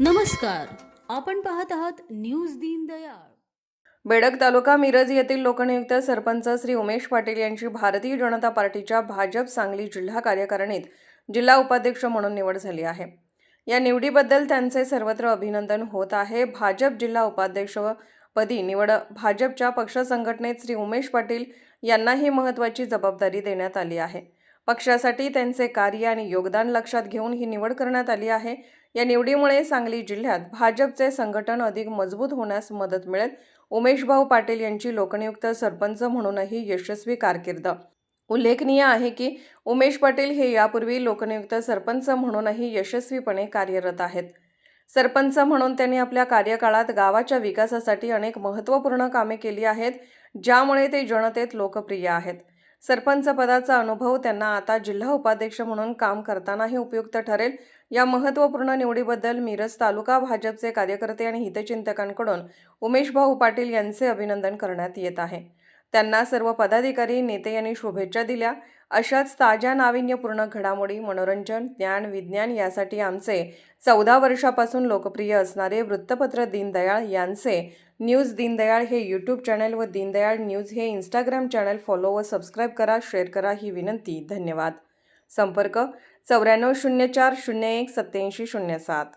नमस्कार. आपण पाहत आहात न्यूज दीनदयाळ बेडक तालुका मिरज येथील लोकनियुक्त सरपंच श्री उमेश पाटील यांची भारतीय जनता पार्टीच्या भाजप सांगली जिल्हा कार्यकारिणीत जिल्हा उपाध्यक्ष म्हणून निवड झाली आहे. या निवडीबद्दल त्यांचे सर्वत्र अभिनंदन होत आहे. भाजप जिल्हा उपाध्यक्षपदी निवड भाजपच्या पक्ष संघटनेत श्री उमेश पाटील यांनाही महत्त्वाची जबाबदारी देण्यात आली आहे. पक्षासाठी त्यांचे कार्य आणि योगदान लक्षात घेऊन ही निवड करण्यात आली आहे. या निवडीमुळे सांगली जिल्ह्यात भाजपचे संघटन अधिक मजबूत होण्यास मदत मिळेल. उमेशभाऊ पाटील यांची लोकनियुक्त सरपंच म्हणूनही यशस्वी कारकीर्द. उल्लेखनीय आहे की उमेश पाटील हे यापूर्वी लोकनियुक्त सरपंच म्हणूनही यशस्वीपणे कार्यरत आहेत. सरपंच म्हणून त्यांनी आपल्या कार्यकाळात गावाच्या विकासासाठी अनेक महत्त्वपूर्ण कामे केली आहेत ज्यामुळे ते जनतेत लोकप्रिय आहेत. सरपंच पदाचा अनुभव त्यांना आता जिल्हा उपाध्यक्ष म्हणून काम करतानाही उपयुक्त ठरेल. या महत्त्वपूर्ण निवडीबद्दल मिरज तालुका भाजपचे कार्यकर्ते आणि हितचिंतकांकडून उमेशभाऊ पाटील यांचे अभिनंदन करण्यात येत आहे. त्यांना सर्व पदाधिकारी नेते यांनी शुभेच्छा दिल्या. अशाच ताज्या नाविन्यपूर्ण घडामोडी मनोरंजन ज्ञान विज्ञान यासाठी आमचे चौदा वर्षापासून लोकप्रिय असणारे वृत्तपत्र दीनदयाळ यांचे न्यूज दीनदयाळ हे यूट्यूब चॅनल व दीनदयाळ न्यूज हे इंस्टाग्राम चॅनल फॉलो व सबस्क्राईब करा शेअर करा ही विनंती. धन्यवाद. संपर्क चौऱ्याण्णव शून्य चार शून्य एक सत्याऐंशी शून्य सात.